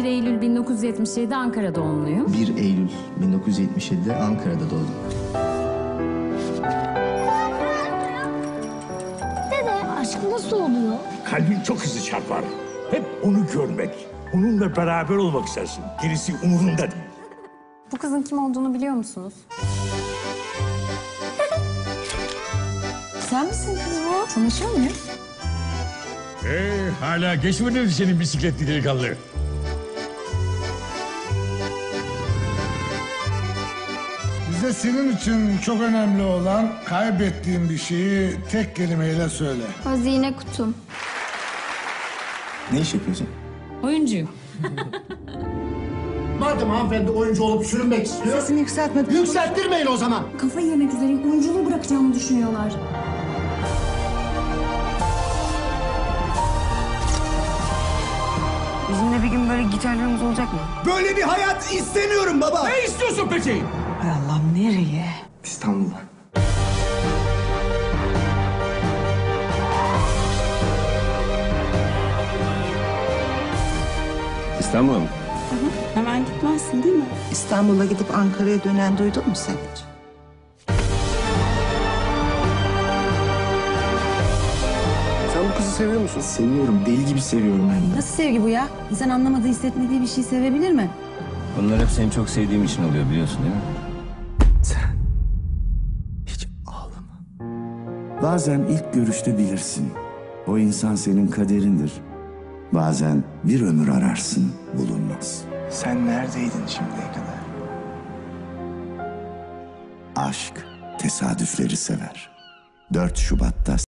1 Eylül 1977 Ankara doğumluyum. 1 Eylül 1977'de Ankara'da doğdum. Dede aşk nasıl oluyor? Kalbin çok hızlı çarpar. Hep onu görmek, onunla beraber olmak istersin. Gerisi umurunda değil. Bu kızın kim olduğunu biliyor musunuz? Sen misin kız bu? Tanışıyor muyuz? Ee, hala geçmedi mi senin bisikletli delikanlı? Bize senin için çok önemli olan kaybettiğin bir şeyi tek kelimeyle söyle. Hazine kutum. Ne iş yapıyorsun? Oyuncuyum. Madem hanımefendi oyuncu olup sürünmek istiyor. Sesini yükseltme. Yükselttirmeyin o zaman. Kafayı yemek üzereyim. Oyunculuğu bırakacağımı düşünüyorlar. Bizim de bir gün böyle gitarlarımız olacak mı? Böyle bir hayat istemiyorum baba. Ne istiyorsun peki? Hay Allah'ım nereye? İstanbul'da. İstanbul'a mı? Hemen gitmezsin değil mi? İstanbul'a gidip Ankara'ya dönen duydun mu sen hiç? Sen bu kızı seviyor musun? Seviyorum, deli gibi seviyorum hem de. Nasıl sevgi bu ya? İnsan anlamadığı, hissetmediği bir şey sevebilir mi? Bunlar hep seni çok sevdiğim için oluyor biliyorsun değil mi? Bazen ilk görüşte bilirsin. O insan senin kaderindir. Bazen bir ömür ararsın, bulunmaz. Sen neredeydin şimdiye kadar? Aşk tesadüfleri sever. 4 Şubat'ta